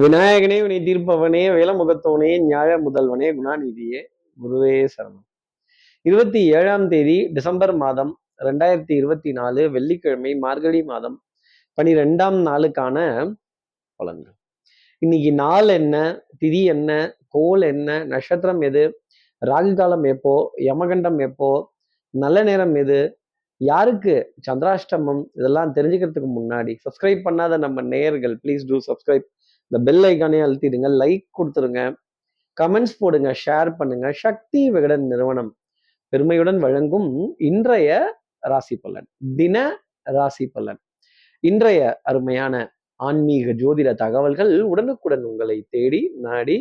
விநாயகனே வினை தீர்ப்பவனே வேலமுகத்தவனே ஞாழ முதல்வனே குணாநிதியே குருவே சரணம். இருபத்தி ஏழாம் தேதி டிசம்பர் மாதம் ரெண்டாயிரத்தி இருபத்தி நாலு வெள்ளிக்கிழமை மார்கழி மாதம் பனிரெண்டாம் நாளுக்கான பலன்கள். இன்னைக்கு நாள் என்ன திதி என்ன கோல் என்ன நட்சத்திரம் எது ராகு காலம் எப்போ யமகண்டம் எப்போ நல்ல நேரம் எது யாருக்கு சந்திராஷ்டமம் இதெல்லாம் தெரிஞ்சுக்கிறதுக்கு முன்னாடி சப்ஸ்கிரைப் பண்ணாத நம்ம நேயர்கள் ப்ளீஸ் டூ சப்ஸ்கிரைப் இந்த பெல் ஐக்கானே அழுத்திடுங்க லைக் கொடுத்துருங்க கமெண்ட்ஸ் போடுங்க ஷேர் பண்ணுங்க. சக்தி விகடன் நிறுவனம் பெருமையுடன் வழங்கும் இன்றைய ராசி பலன் தின ராசி பலன். இன்றைய அருமையான ஆன்மீக ஜோதிட தகவல்கள் உடனுக்குடன் உங்களை தேடி நாடி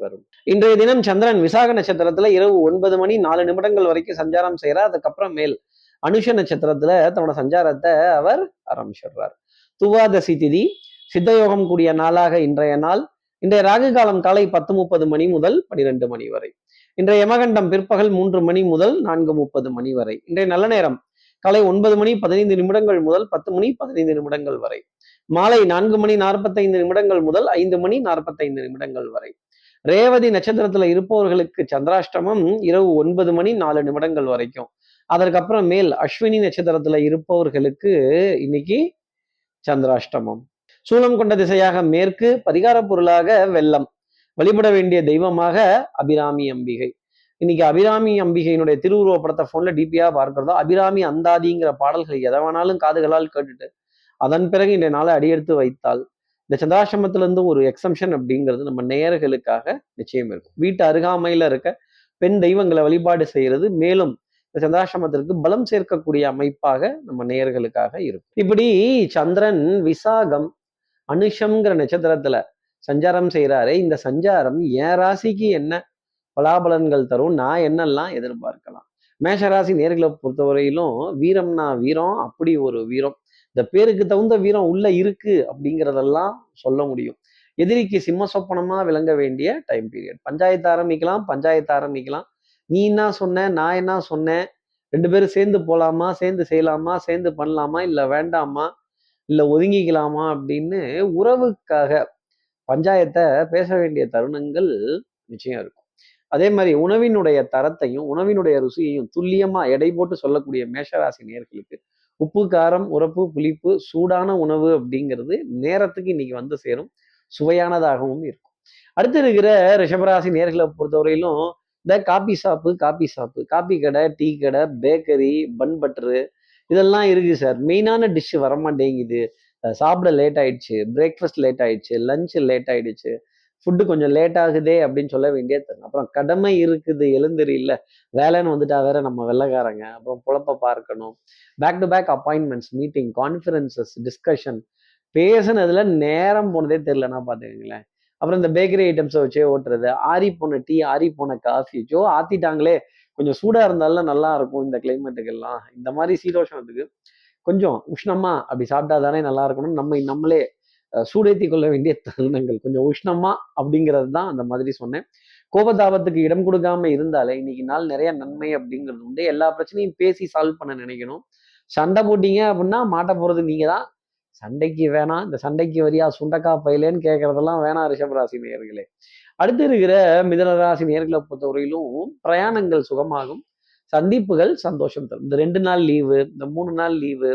வரும். இன்றைய தினம் சந்திரன் விசாக நட்சத்திரத்துல இரவு ஒன்பது மணி நாலு நிமிடங்கள் வரைக்கும் சஞ்சாரம் செய்யறார் அதுக்கப்புறம் மேல் அனுஷ நட்சத்திரத்துல தன்னோட சஞ்சாரத்தை அவர் ஆரம்பிச்சிடுறார். துவாதசி திதி சித்தயோகம் கூடிய நாளாக இன்றைய நாள். இன்றைய ராகு காலம் காலை பத்து முப்பது மணி முதல் பனிரெண்டு மணி வரை. இன்றைய யமகண்டம் பிற்பகல் மூன்று மணி முதல் நான்கு முப்பது மணி வரை. இன்றைய நல்ல நேரம் காலை ஒன்பது மணி பதினைந்து நிமிடங்கள் முதல் பத்து மணி பதினைந்து நிமிடங்கள் வரை. மாலை நான்கு மணி நாற்பத்தைந்து நிமிடங்கள் முதல் ஐந்து மணி நாற்பத்தைந்து நிமிடங்கள் வரை. ரேவதி நட்சத்திரத்துல இருப்பவர்களுக்கு சந்திராஷ்டமம் இரவு ஒன்பது மணி நாலு நிமிடங்கள் வரைக்கும். அதற்கப்புறம் மேல் அஸ்வினி நட்சத்திரத்துல இருப்பவர்களுக்கு இன்னைக்கு சந்திராஷ்டமம். சூலம் கொண்ட திசையாக மேற்கு பரிகார பொருளாக வெள்ளம். வழிபட வேண்டிய தெய்வமாக அபிராமி அம்பிகை. இன்னைக்கு அபிராமி அம்பிகையினுடைய திருவுருவ படத்தை போன்ல டிபியா பார்க்கிறதோ அபிராமி அந்தாதிங்கிற பாடல்கள் எதை வேணாலும் காதுகளால் கேட்டுட்டு அதன் பிறகு இன்றைய நாளை அடியெடுத்து வைத்தால் இந்த சந்திராசிரமத்திலிருந்து ஒரு எக்ஸம்ஷன் அப்படிங்கிறது நம்ம நேயர்களுக்காக நிச்சயம் இருக்கும். வீட்டு அருகாமையில இருக்க பெண் தெய்வங்களை வழிபாடு செய்யறது மேலும் இந்த சந்திராசிரமத்திற்கு பலம் சேர்க்கக்கூடிய அமைப்பாக நம்ம நேயர்களுக்காக இருக்கும். இப்படி சந்திரன் விசாகம் அனுஷம்ங்கிற நட்சத்திரத்துல சஞ்சாரம் செய்யறாரு இந்த சஞ்சாரம் என் ராசிக்கு என்ன பலாபலன்கள் தரும் நான் என்னெல்லாம் எதிர்பார்க்கலாம்? மேஷராசி நேர்களை பொறுத்தவரையிலும் வீரம்னா வீரம் அப்படி ஒரு வீரம். இந்த பேருக்கு தகுந்த வீரம் உள்ள இருக்கு அப்படிங்கிறதெல்லாம் சொல்ல முடியும். எதிரிக்கு சிம்ம சொப்பனமா விளங்க வேண்டிய டைம் பீரியட் பஞ்சாயத்து ஆரம்பிக்கலாம் பஞ்சாயத்து ஆரம்பிக்கலாம். நீ என்ன சொன்ன நான் என்ன சொன்னேன்? ரெண்டு பேரும் சேர்ந்து போலாமா சேர்ந்து செய்யலாமா சேர்ந்து பண்ணலாமா இல்லை வேண்டாமா? இல்லை ஒதுங்கிக்கலாமா அப்படின்னு உறவுக்காக பஞ்சாயத்தை பேச வேண்டிய தருணங்கள் நிச்சயம் இருக்கும். அதே மாதிரி உணவினுடைய தரத்தையும் உணவினுடைய ருசியையும் துல்லியமா எடை போட்டு சொல்லக்கூடிய மேஷராசி நேர்களுக்கு உப்பு காரம் உரப்பு புளிப்பு சூடான உணவு அப்படிங்கிறது நேரத்துக்கு இன்னைக்கு வந்து சேரும். சுவையானதாகவும் இருக்கும். அடுத்து இருக்கிற ரிஷபராசி நேர்களை பொறுத்தவரையிலும் இந்த coffee shop coffee shop coffee கடை டீ கடை பேக்கரி பன் பட்டரு இதெல்லாம் இருக்குது சார். மெயினான டிஷ்ஷு வரமாட்டேங்குது. சாப்பிட லேட் ஆயிடுச்சு. பிரேக்ஃபாஸ்ட் லேட் ஆயிடுச்சு. லஞ்ச் லேட் ஆயிடுச்சு. ஃபுட்டு கொஞ்சம் லேட் ஆகுதே அப்படின்னு சொல்ல வேண்டியது அப்புறம் கடமை இருக்குது. எழுந்திரி இல்லை வேலைன்னு வந்துட்டா வேற நம்ம வெள்ளக்காரங்க. அப்புறம் குழப்ப பார்க்கணும். Back to back appointments meeting conferences discussion பேசுனதுல நேரம் போனதே தெரிலன்னா பார்த்துக்கங்களேன். அப்புறம் இந்த பேக்கரி ஐட்டம்ஸை வச்சே ஓட்டுறது. ஆறி போன டீ ஆறி போன காஃபி ஜோ ஆத்திட்டாங்களே. கொஞ்சம் சூடாக இருந்தாலும் நல்லா இருக்கும் இந்த கிளைமேட்டுக்கெல்லாம் இந்த மாதிரி சீதோஷத்துக்கு கொஞ்சம் உஷ்ணமா அப்படி சாப்பிட்டா தானே நல்லா இருக்கணும் நம்ம நம்மளே சூடேத்தி கொள்ள வேண்டிய தருணங்கள். கொஞ்சம் உஷ்ணமா அப்படிங்கிறது தான் அந்த மாதிரி சொன்னேன். கோபதாபத்துக்கு இடம் கொடுக்காம இருந்தாலே இன்னைக்கு நாள் நிறைய நன்மை அப்படிங்கிறது உண்டு. எல்லா பிரச்சனையும் பேசி சால்வ் பண்ண நினைக்கணும். சண்டை போட்டீங்க அப்படின்னா மாட்ட போறது நீங்க தான் சண்டைக்கு வேணாம் இந்த சண்டைக்கு வரியா சுண்டக்கா பயிலேன்னு கேட்கறதெல்லாம் வேணாம் ரிஷபராசி நேர்களே அடுத்து இருக்கிற மிதனராசி நேர்களை பொறுத்தவரையிலும் பிரயாணங்கள் சுகமாகும் சந்திப்புகள் சந்தோஷம் தரும். இந்த ரெண்டு நாள் லீவு இந்த மூணு நாள் லீவு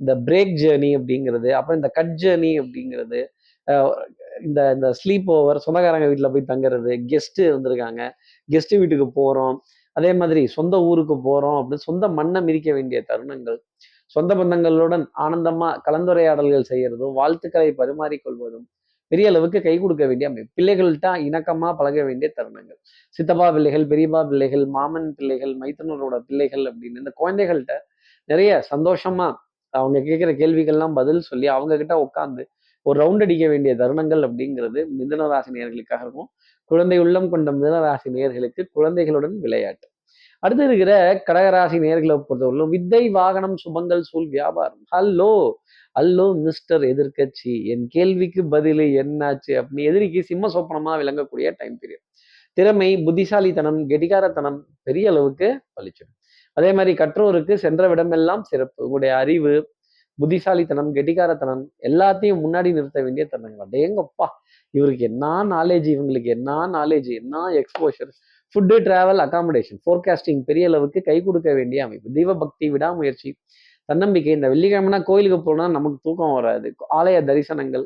இந்த பிரேக் ஜேர்னி அப்படிங்கிறது அப்புறம் இந்த கட் ஜேர்னி அப்படிங்கிறது இந்த இந்த ஸ்லீப் ஓவர் சொந்தக்காரங்க வீட்டில் போய் தங்குறது கெஸ்ட்டு வந்திருக்காங்க கெஸ்ட் வீட்டுக்கு போகிறோம் அதே மாதிரி சொந்த ஊருக்கு போகிறோம் அப்படின்னு சொந்த மண்ணை மிதிக்க வேண்டிய தருணங்கள். சொந்த பந்தங்களுடன் ஆனந்தமாக கலந்துரையாடல்கள் செய்யறதும் வாழ்த்துக்களை பரிமாறிக்கொள்வதும் பெரிய அளவுக்கு கை கொடுக்க வேண்டிய அமைப்பு. பிள்ளைகள்கிட்ட இணக்கமாக பழக வேண்டிய தருணங்கள். சித்தப்பா பிள்ளைகள் பெரியப்பா பிள்ளைகள் மாமன் பிள்ளைகள் மைத்தனரோட பிள்ளைகள் அப்படின்னு இந்த குழந்தைகள்கிட்ட நிறைய சந்தோஷமா அவங்க கேட்குற கேள்விகள்லாம் பதில் சொல்லி அவங்க கிட்ட உட்காந்து ஒரு ரவுண்ட் அடிக்க வேண்டிய தருணங்கள் அப்படிங்கிறது மிதனராசி நேர்களுக்காக இருக்கும் குழந்தை உள்ளம் கொண்ட மிதனராசி நேர்களுக்கு குழந்தைகளுடன் விளையாட்டு. அடுத்து இருக்கிற கடகராசி நேர்களை பொறுத்தவரையிலும் வித்தை வாகனம் சுபங்கள் சூழ் வியாபாரம். ஹலோ அல்லோ மிஸ்டர் எதிர்கட்சி என் கேள்விக்கு பதில் என்னாச்சு அப்படின்னு எதிரிக்கு சிம்ம சொப்பனமா விளங்கக்கூடிய டைம் பீரியட் திறமை புத்திசாலித்தனம் கெட்டிகாரத்தனம் பெரிய அளவுக்கு பழிச்சிடும். அதே மாதிரி கற்றோருக்கு சென்ற விடமெல்லாம் சிறப்பு. உங்களுடைய அறிவு புத்திசாலித்தனம் கெட்டிகாரத்தனம் எல்லாத்தையும் முன்னாடி நிறுத்த வேண்டிய தருணங்கள். அடேங்கப்பா இவருக்கு என்ன நாலேஜ் இவங்களுக்கு என்ன நாலேஜ் என்ன exposure food travel accommodation forecasting பெரிய அளவுக்கு கை கொடுக்க வேண்டிய அமைப்பு. தெய்வ பக்தி விடாமுயற்சி தன்னம்பிக்கை. இந்த வெள்ளிக்கிழமைனா கோயிலுக்கு போனால் நமக்கு தூக்கம் வராது. ஆலய தரிசனங்கள்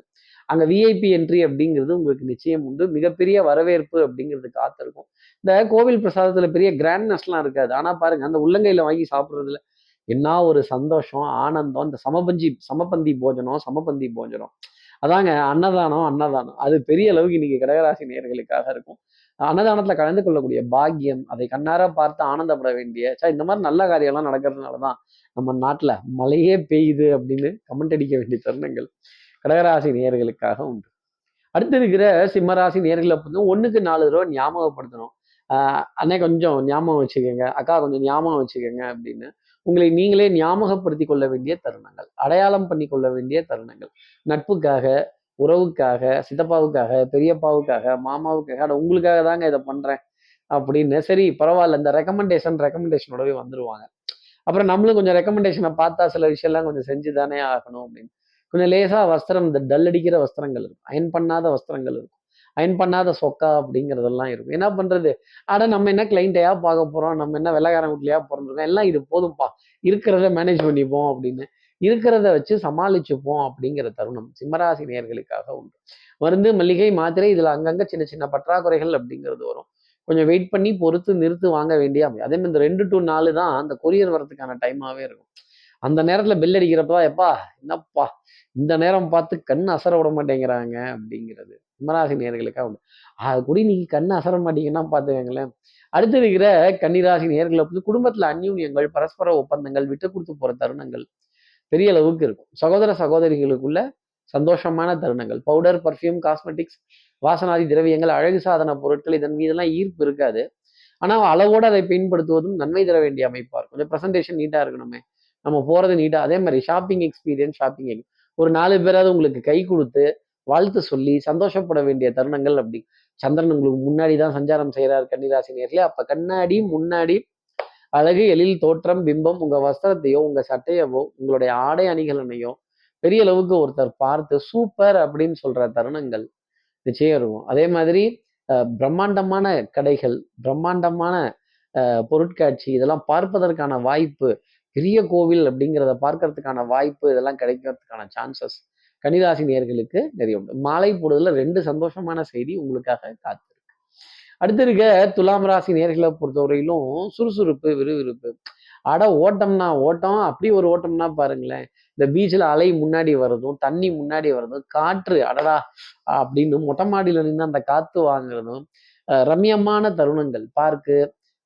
அங்கே விஐபி என்ட்ரி அப்படிங்கிறது உங்களுக்கு நிச்சயம் உண்டு. மிகப்பெரிய வரவேற்பு அப்படிங்கிறது காத்திருக்கும். இந்த கோவில் பிரசாதத்தில் பெரிய கிராண்ட்னஸ்லாம் இருக்காது. ஆனால் பாருங்கள் அந்த உள்ளங்கையில் வாங்கி சாப்பிட்றதுல என்ன ஒரு சந்தோஷம் ஆனந்தம். இந்த சமபஞ்சி சமபந்தி போஜனம் சமபந்தி போஜனம். அதாங்க அன்னதானம் அன்னதானம். அது பெரிய அளவுக்கு இன்னைக்கு கடகராசி நேர்களுக்காக இருக்கும். அன்னதானத்துல கலந்து கொள்ளக்கூடிய பாக்கியம் அதை கண்ணார பார்த்து ஆனந்தப்பட வேண்டிய சார் இந்த மாதிரி நல்ல காரியம்லாம் நடக்கிறதுனால தான் நம்ம நாட்டுல மழையே பெய்யுது அப்படின்னு கமெண்ட் அடிக்க வேண்டிய தருணங்கள் கடகராசி நேர்களுக்காக உண்டு. அடுத்து இருக்கிற சிம்மராசி நேர்களை வந்து ஒண்ணுக்கு நாலு தடவை ஞாபகப்படுத்தணும். ஆஹ் அண்ணே கொஞ்சம் ஞாபகம் வச்சுக்கோங்க அக்கா கொஞ்சம் ஞாபகம் வச்சுக்கோங்க அப்படின்னு உங்களை நீங்களே ஞாபகப்படுத்தி கொள்ள வேண்டிய தருணங்கள் அடையாளம் பண்ணி கொள்ள வேண்டிய தருணங்கள். நட்புக்காக உறவுக்காக சித்தப்பாவுக்காக பெரியப்பாவுக்காக மாமாவுக்காக அட உங்களுக்காக தாங்க இதை பண்றேன் அப்படின்னு சரி பரவாயில்ல. இந்த ரெக்கமெண்டேஷன் ரெக்கமெண்டேஷனோடவே வந்துருவாங்க. அப்புறம் நம்மளும் கொஞ்சம் ரெக்கமெண்டேஷனை பார்த்தா சில விஷயம்லாம் கொஞ்சம் செஞ்சு தானே ஆகணும் அப்படின்னு. கொஞ்சம் லேசாக வஸ்திரம் இந்த டல் அடிக்கிற வஸ்திரங்கள் இருக்கும். அயன் பண்ணாத வஸ்திரங்கள் இருக்கும். அயன் பண்ணாத சொக்கா அப்படிங்கிறதெல்லாம் இருக்கும். என்ன பண்ணுறது அட நம்ம என்ன கிளைண்ட்டையா பார்க்க போகிறோம் நம்ம என்ன வெள்ளக்காரன் வீட்லையா பிறந்திருக்கோம்? எல்லாம் இது போதும்ப்பா இருக்கிறத மேனேஜ் பண்ணிப்போம் அப்படின்னு. இருக்கிறத வச்சு சமாளிச்சுப்போம் அப்படிங்கிற தருணம் சிம்மராசி நேர்களுக்காக உண்டு. மருந்து மல்லிகை மாத்திரை இதில் அங்கங்க சின்ன சின்ன பற்றாக்குறைகள் அப்படிங்கிறது வரும். கொஞ்சம் வெயிட் பண்ணி பொறுத்து நிறுத்து வாங்க வேண்டிய அமையும் அதே மாதிரி இந்த ரெண்டு டு நாலு தான் அந்த கொரியர் வரதுக்கான டைமாகவே இருக்கும். அந்த நேரத்தில் பெல் அடிக்கிறப்ப எப்பா என்னப்பா இந்த நேரம் பார்த்து கண் அசர விட மாட்டேங்கிறாங்க அப்படிங்கிறது சிம்மராசி நேர்களுக்காக உண்டு. அது கூட இன்னைக்கு கண் அசர மாட்டீங்கன்னா பார்த்துக்கங்களேன். அடுத்து இருக்கிற கன்னிராசி நேர்களை வந்து குடும்பத்தில் அந்யூன்யங்கள் பரஸ்பர ஒப்பந்தங்கள் விட்டு கொடுத்து போகிற தருணங்கள் பெரிய அளவுக்கு இருக்கும். சகோதர சகோதரிகளுக்குள்ள சந்தோஷமான தருணங்கள். பவுடர் பர்ஃப்யூம் காஸ்மெட்டிக்ஸ் வாசனாதி திரவியங்கள் அழகு சாதன பொருட்கள் இதன் மீதெல்லாம் ஈர்ப்பு இருக்காது. ஆனால் அளவோடு அதை பயன்படுத்துவதும் நன்மை தர வேண்டிய அமைப்பாக இருக்கும். கொஞ்சம் ப்ரெசன்டேஷன் நீட்டாக இருக்கணுமே. நம்ம போகிறது நீட்டாக அதே மாதிரி ஷாப்பிங் எக்ஸ்பீரியன்ஸ் ஷாப்பிங் ஒரு நாலு பேராவது உங்களுக்கு கை கொடுத்து வாழ்த்து சொல்லி சந்தோஷப்பட வேண்டிய தருணங்கள் அப்படி. சந்திரன் உங்களுக்கு முன்னாடி தான் சஞ்சாரம் செய்கிறார் கன்னிராசி நேர்களே. அப்போ கண்ணாடி முன்னாடி அழகு எழில் தோற்றம் பிம்பம் உங்க வஸ்திரத்தையோ உங்க சட்டையவோ உங்களுடைய ஆடை அணிகலனையோ பெரிய அளவுக்கு ஒருத்தர் பார்த்து சூப்பர் அப்படின்னு சொல்ற தருணங்கள் நிச்சயம் இருக்கும். அதே மாதிரி பிரம்மாண்டமான கடைகள் பிரம்மாண்டமான பொருட்காட்சி இதெல்லாம் பார்ப்பதற்கான வாய்ப்பு பெரிய கோவில் அப்படிங்கிறத பார்க்கறதுக்கான வாய்ப்பு இதெல்லாம் கிடைக்கிறதுக்கான சான்சஸ் கன்னிராசி நேர்களுக்கு நிறைய உண்டு. மாலை பொழுதுல ரெண்டு சந்தோஷமான செய்தி உங்களுக்காக காத்து அடுத்து இருக்க துலாம் ராசி நேர்களை பொறுத்தவரையிலும் சுறுசுறுப்பு விறுவிறுப்பு. அட ஓட்டம்னா ஓட்டம் அப்படி ஒரு ஓட்டம்னா பாருங்களேன். இந்த பீச்சில் அலை முன்னாடி வர்றதும் தண்ணி முன்னாடி வர்றதும் காற்று அடடா அப்படின்னு மொட்டை மாடியில் நின்று அந்த காற்று வாங்குறதும் ரம்யமான தருணங்கள். பார்க்கு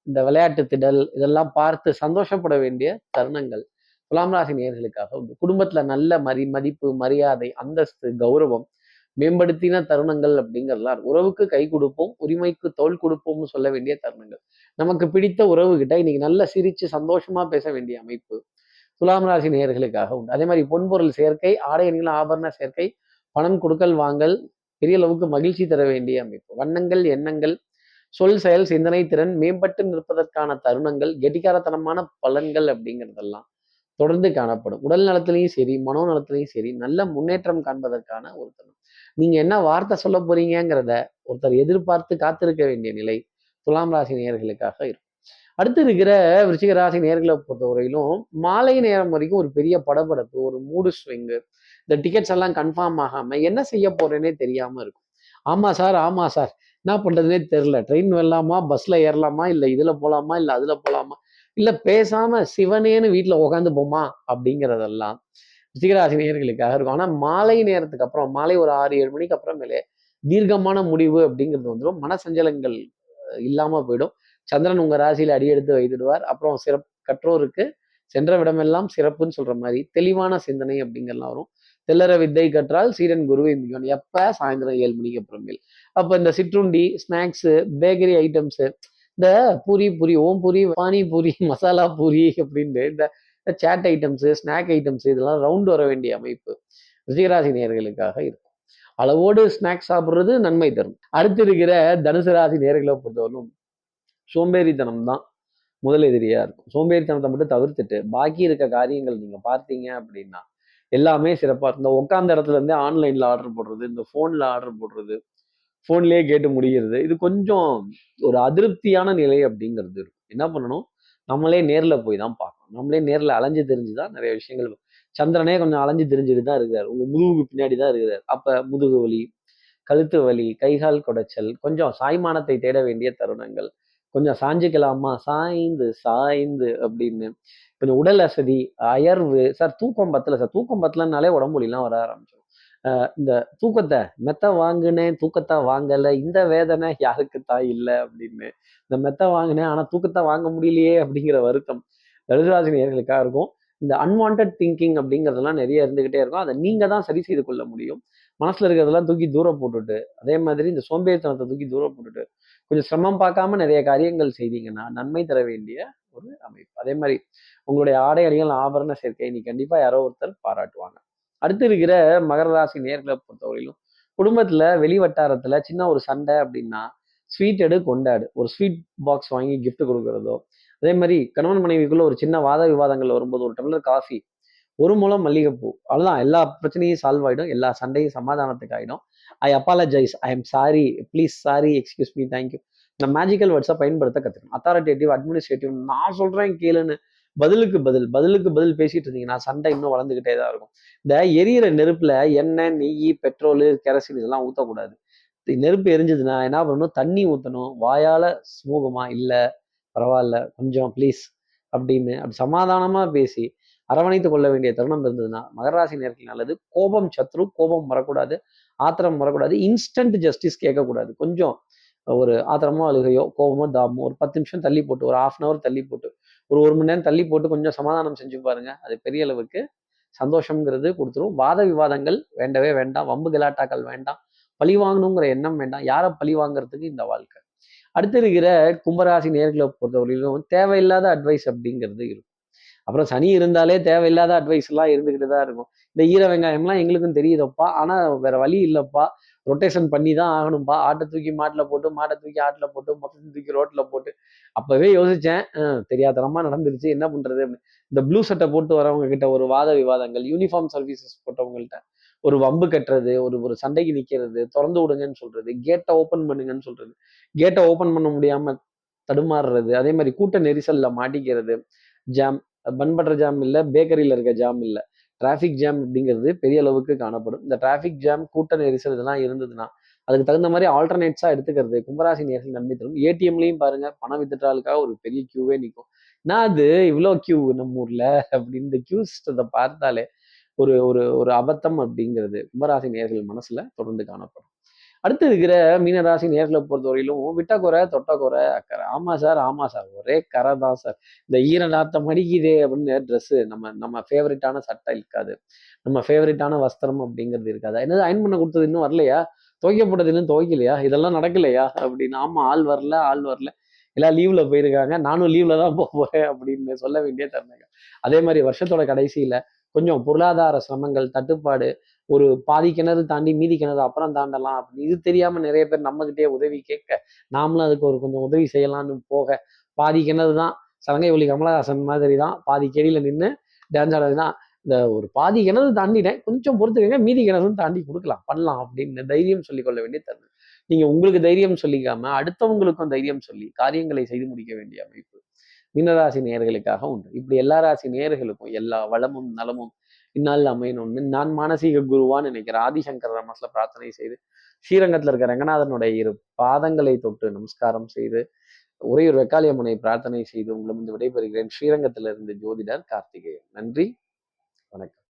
இந்த விளையாட்டு திடல் இதெல்லாம் பார்த்து சந்தோஷப்பட வேண்டிய தருணங்கள். துலாம் ராசி நேர்களுக்காக உண்டு குடும்பத்துல நல்ல மரி மதிப்பு மரியாதை அந்தஸ்து கௌரவம் மேம்படுத்தின தருணங்கள் அப்படிங்கிறதுலாம் உறவுக்கு கை கொடுப்போம் உரிமைக்கு தோல் கொடுப்போம்னு சொல்ல வேண்டிய தருணங்கள். நமக்கு பிடித்த உறவுகிட்ட இன்னைக்கு நல்ல சிரிச்சு சந்தோஷமா பேச வேண்டிய அமைப்பு துலாம் ராசி நேயர்களுக்காக உண்டு. அதே மாதிரி பொன்பொருள் சேர்க்கை ஆடை அணிகள் ஆபரண சேர்க்கை பணம் கொடுக்கல் வாங்கல் பெரிய அளவுக்கு மகிழ்ச்சி தர வேண்டிய அமைப்பு. வண்ணங்கள் எண்ணங்கள் சொல் செயல் சிந்தனை திறன் மேம்பட்டு நிற்பதற்கான தருணங்கள் கெட்டிக்காரத்தனமான பலன்கள் அப்படிங்கிறதெல்லாம் தொடர்ந்து காணப்படும். உடல் நலத்திலையும் சரி மனோ நலத்திலையும் சரி நல்ல முன்னேற்றம் காண்பதற்கான ஒரு தருணம். நீங்க என்ன வார்த்தை சொல்ல போறீங்கிறத ஒருத்தர் எதிர்பார்த்து காத்திருக்க வேண்டிய நிலை துலாம் ராசி நேயர்களுக்காக இருக்கும். அடுத்து இருக்கிற விருச்சிக ராசி நேர்களை பொறுத்தவரையிலும் மாலை நேரம் வரைக்கும் ஒரு பெரிய படபடப்பு ஒரு மூடு ஸ்விங்கு இந்த டிக்கெட்ஸ் எல்லாம் கன்ஃபார்ம் ஆகாம என்ன செய்ய போறேன்னே தெரியாம இருக்கும். ஆமா சார் ஆமா சார். என்ன பண்றதுனே தெரியல. ட்ரெயின் வரலாமா பஸ்ல ஏறலாமா இல்ல இதுல போலாமா இல்ல அதுல போலாமா? இல்ல பேசாம சிவனேன்னு வீட்டுல உட்காந்து போமா அப்படிங்கிறதெல்லாம் ரிஷிகராசி நேர்களுக்காக இருக்கும். ஆனா மாலை நேரத்துக்கு அப்புறம் மாலை ஒரு ஆறு ஏழு மணிக்கு அப்புறமேலே தீர்க்கமான முடிவு அப்படிங்கிறது வந்துடும் மனசஞ்சலங்கள் அஹ், இல்லாம போயிடும். சந்திரன் உங்க ராசியில அடியெடுத்து வைத்துடுவார். அப்புறம் சிறப்பு கற்றோருக்கு சென்ற விடமெல்லாம் சிறப்புன்னு சொல்ற மாதிரி தெளிவான சிந்தனை அப்படிங்கிறலாம் வரும். தெல்லற வித்தை கற்றால் சீரன் குருவை மிகன் எப்ப? சாயந்தரம் ஏழு மணிக்கு அப்புறமேல். அப்ப இந்த சிற்றுண்டி ஸ்நாக்ஸு பேக்கரி ஐட்டம்ஸு இந்த பூரி பூரி ஓம் பூரி பானி பூரி மசாலா பூரி அப்படின்ட்டு இந்த சேட் ஐட்டம்ஸ் ஸ்நாக் ஐட்டம்ஸ் இதெல்லாம் ரவுண்ட் வர வேண்டிய அமைப்பு ரிஷிகராசி நேர்களுக்காக இருக்கும். அளவோடு ஸ்நாக்ஸ் சாப்பிட்றது நன்மை தரும். அடுத்து இருக்கிற தனுசு ராசி நேர்களை பொறுத்தவரைக்கும் சோம்பேறித்தனம் தான் முதல் எதிரியா இருக்கும். சோம்பேறித்தனத்தை மட்டும் தவிர்த்துட்டு பாக்கி இருக்க காரியங்கள் நீங்க பார்த்தீங்க அப்படின்னா எல்லாமே சிறப்பாக இருக்கும். இந்த உட்காந்த இடத்துல இருந்தே ஆன்லைனில் ஆர்டர் போடுறது இந்த ஃபோனில் ஆர்டர் போடுறது ஃபோன்லேயே கேட்டு முடிகிறது. இது கொஞ்சம் ஒரு அதிருப்தியான நிலை அப்படிங்கிறது இருக்கும். என்ன பண்ணணும்? நம்மளே நேரில் போய் தான் பார்க்கணும். நம்மளே நேரில் அலைஞ்சு தெரிஞ்சு தான் நிறைய விஷயங்கள் சந்திரனே கொஞ்சம் அலைஞ்சு தெரிஞ்சுட்டு தான் இருக்கிறார். உங்கள் முதுகுக்கு பின்னாடி தான் இருக்கிறார். அப்போ முதுகு வலி கழுத்து வலி கைகால் குடைச்சல் கொஞ்சம் சாய்மானத்தை தேட வேண்டிய தருணங்கள். கொஞ்சம் சாஞ்சிக்கலாமா? சாய்ந்து சாய்ந்து அப்படின்னு. கொஞ்சம் உடல் அசதி அயர்வு. சார் தூக்கம் பத்தல. சார் தூக்கம் பத்தலனாலே உடம்புலாம் வர ஆரம்பிச்சிடும். இந்த தூக்கத்தை மெத்த வாங்கினேன் தூக்கத்தை வாங்கலை இந்த வேதனை யாருக்கு தான் இல்லை அப்படின்னு. இந்த மெத்த வாங்கினேன் ஆனால் தூக்கத்தை வாங்க முடியலையே அப்படிங்கிற வருத்தம் தனுசுராசி இருக்கும். இந்த அன்வான்ட் திங்கிங் அப்படிங்கிறதெல்லாம் நிறைய இருந்துகிட்டே இருக்கும். அதை நீங்க தான் சரி செய்து கொள்ள முடியும். மனசுல இருக்கிறதெல்லாம் தூக்கி தூரம் போட்டுட்டு அதே மாதிரி இந்த சோம்பேறித்தனத்தை தூக்கி தூரம் போட்டுட்டு கொஞ்சம் சிரமம் பார்க்காம நிறைய காரியங்கள் செய்தீங்கன்னா நன்மை தர வேண்டிய ஒரு அமைப்பு. அதே மாதிரி உங்களுடைய ஆடை அணிகள் ஆபரண சேர்க்கை நீ கண்டிப்பா யாரோ ஒருத்தர் பாராட்டுவாங்க. அடுத்து இருக்கிற மகர ராசி நேர்களை பொறுத்தவரையிலும் குடும்பத்துல வெளி வட்டாரத்துல சின்ன ஒரு சண்டை அப்படின்னா ஸ்வீட் எடு கொண்டாடு. ஒரு ஸ்வீட் பாக்ஸ் வாங்கி கிஃப்ட் கொடுக்கறதோ அதே மாதிரி கணவன் மனைவிக்குள்ள ஒரு சின்ன வாத விவாதங்கள் வரும்போது ஒரு டம்ளர் காஃபி ஒரு மூலம் மல்லிகைப்பூ அவ்வளோதான் எல்லா பிரச்சனையும் சால்வ் ஆகிடும் எல்லா சண்டையும் சமாதானத்துக்கு ஆகிடும் I apologise I am sorry please sorry excuse me thank you இந்த மேஜிக்கல் வேர்ட்ஸை பயன்படுத்த கற்றுக்கணும் அத்தாரிட்டேட்டிவ் அட்மினிஸ்ட்ரேட்டிவ் நான் சொல்கிறேன் கேளுன்னு பதிலுக்கு பதில் பதிலுக்கு பதில் பேசிட்டு இருந்தீங்கன்னா சண்டை இன்னும் வளர்ந்துக்கிட்டே தான் இருக்கும். இந்த எரியிற நெருப்புல எண்ணெய் நெய் பெட்ரோலு கெரசின் இதெல்லாம் ஊற்றக்கூடாது நெருப்பு எரிஞ்சதுன்னா என்ன பண்ணணும்? தண்ணி ஊற்றணும் வாயால சுமூகமா இல்லை பரவாயில்ல கொஞ்சம் ப்ளீஸ் அப்படின்னு அப்படி சமாதானமா பேசி அரவணைத்து கொள்ள வேண்டிய தருணம் இருந்ததுன்னா மகராசி நேரத்தில் நல்லது. கோபம் சத்ரு கோபம் வரக்கூடாது. ஆத்திரம் வரக்கூடாது. இன்ஸ்டன்ட் ஜஸ்டிஸ் கேட்கக்கூடாது. கொஞ்சம் ஒரு ஆத்திரமோ அழுகையோ கோபமோ தாமோ ஒரு பத்து நிமிஷம் தள்ளி போட்டு ஒரு ஆஃப் அன் அவர் தள்ளி போட்டு ஒரு ஒரு மணி நேரம் தள்ளி போட்டு கொஞ்சம் சமாதானம் செஞ்சு பாருங்க. அது பெரிய அளவுக்கு சந்தோஷங்கிறது கொடுத்துரும். வாத விவாதங்கள் வேண்டவே வேண்டாம். வம்பு கலாட்டாக்கள் வேண்டாம். பழி வாங்கணுங்கிற எண்ணம் வேண்டாம். யாரை பழி வாங்குறதுக்கு இந்த வாழ்க்கை? அடுத்து இருக்கிற கும்பராசி நேர்களை பொறுத்தவரையிலும் தேவையில்லாத அட்வைஸ் அப்படிங்கிறது இருக்கும். அப்புறம் சனி இருந்தாலே தேவையில்லாத அட்வைஸ் எல்லாம் இருந்துக்கிட்டு தான் இருக்கும். இந்த ஈர வெங்காயம்லாம் எங்களுக்கும் தெரியுதப்பா. ஆனால் வேற வழி இல்லைப்பா. ரொட்டேஷன் பண்ணி தான் ஆகணும்ப்பா ஆட்டை தூக்கி மாட்டில் போட்டு மாட்டை தூக்கி ஆட்டில் போட்டு மொத்தத்தை தூக்கி ரோட்டில் போட்டு. அப்போவே யோசித்தேன் தெரியாதனமாக நடந்துருச்சு என்ன பண்ணுறது இந்த ப்ளூ சட்டை போட்டு வரவங்க கிட்ட ஒரு வாத விவாதங்கள் யூனிஃபார்ம் சர்வீசஸ் போட்டவங்கள்ட்ட. ஒரு வம்பு கட்டுறது ஒரு ஒரு சண்டைக்கு நிற்கிறது திறந்து விடுங்கன்னு சொல்கிறது கேட்டை ஓப்பன் பண்ணுங்கன்னு சொல்கிறது கேட்டை ஓப்பன் பண்ண முடியாமல் தடுமாறுறது அதே மாதிரி கூட்ட நெரிசலில் மாட்டிக்கிறது. ஜாம் பன் பட்டர் ஜாம் இல்லை பேக்கரியில் இருக்க ஜாம் இல்லை. டிராஃபிக் ஜாம் அப்படிங்கிறது பெரிய அளவுக்கு காணப்படும். இந்த டிராஃபிக் ஜாம் கூட்ட நெரிசல் இதெல்லாம் இருந்ததுன்னா அதுக்கு தகுந்த மாதிரி ஆல்டர்னேட்ஸாக எடுத்துக்கிறது கும்பராசி நேரத்தில் நன்மை தரும். ஏடிஎம்லையும் பாருங்க பணம் வித்துட்டாலுக்காக ஒரு பெரிய கியூவே நிற்கும் நான் அது? இவ்வளோ கியூ நம்ம ஊரில்? அப்படின்னு இந்த கியூ சிஸ்டத்தை பார்த்தாலே ஒரு ஒரு ஒரு அபத்தம் அப்படிங்கிறது கும்பராசி நேர்கள் மனசுல தொடர்ந்து காணப்படும். அடுத்து இருக்கிற மீனராசி நேரில் பொறுத்தவரையிலும் விட்டக்குறை தொட்டக்குறை அக்கறை ஆமாம் சார் ஆமாம் சார் ஒரே கரை தான் சார் இந்த ஈர நாத்தம் மடிக்குதே அப்படின்னு ட்ரெஸ்ஸு நம்ம நம்ம ஃபேவரட்டான சட்டை இருக்காது. நம்ம ஃபேவரட்டான வஸ்திரம் அப்படிங்கிறது இருக்காது. என்னது அயன் பண்ண கொடுத்தது இன்னும் வரலையா? துவைக்கப்பட்டது இன்னும் துவைக்கலையா? இதெல்லாம் நடக்கலையா? அப்படின்னு. ஆமாம் ஆள் வரல ஆள் வரல. எல்லாம் லீவ்ல போயிருக்காங்க. நானும் லீவ்ல தான் போவேன் அப்படின்னு சொல்ல வேண்டிய தருணங்கள். அதே மாதிரி வருஷத்தோட கடைசியில கொஞ்சம் பொருளாதார சிரமங்கள் தட்டுப்பாடு ஒரு பாதி கிணறு தாண்டி மீதி கிணறு அப்புறம் தாண்டலாம் அப்படின்னு. இது தெரியாம நிறைய பேர் நம்மகிட்டே உதவி கேட்க நாமளும் அதுக்கு ஒரு கொஞ்சம் உதவி செய்யலாம்னு போக. பாதி கிணறு தான் சலங்கை ஒளி கமலஹாசன் மாதிரி தான் பாதி கெடியில நின்று டான்ஸ் ஆடுறது தான். இந்த ஒரு பாதி கிணறு தாண்டினேன் கொஞ்சம் பொறுத்துக்கங்க மீதி கிணறு தாண்டி கொடுக்கலாம் பண்ணலாம் அப்படின்னு தைரியம் சொல்லிக்கொள்ள வேண்டிய தருணம். நீங்க உங்களுக்கு தைரியம் சொல்லிக்காம அடுத்தவங்களுக்கும் தைரியம் சொல்லி காரியங்களை செய்து முடிக்க வேண்டிய அமைப்பு. மீனராசி நேர்களுக்காக உண்டு. இப்படி எல்லா ராசி நேர்களுக்கும் எல்லா வளமும் நலமும் இந்நாள் அமையணும்னு நான் மானசீக குருவான்னு நினைக்கிறேன். ஆதிசங்கர் ரமஸ்ல பிரார்த்தனை செய்து ஸ்ரீரங்கத்தில் இருக்கிற ரங்கநாதனுடைய இரு பாதங்களை தொட்டு நமஸ்காரம் செய்து உரையூர் வெக்காளியம்மனை பிரார்த்தனை செய்து உங்களிடம் விடைபெறுகிறேன். ஸ்ரீரங்கத்திலிருந்து ஜோதிடர் கார்த்திகேயன். நன்றி. வணக்கம்.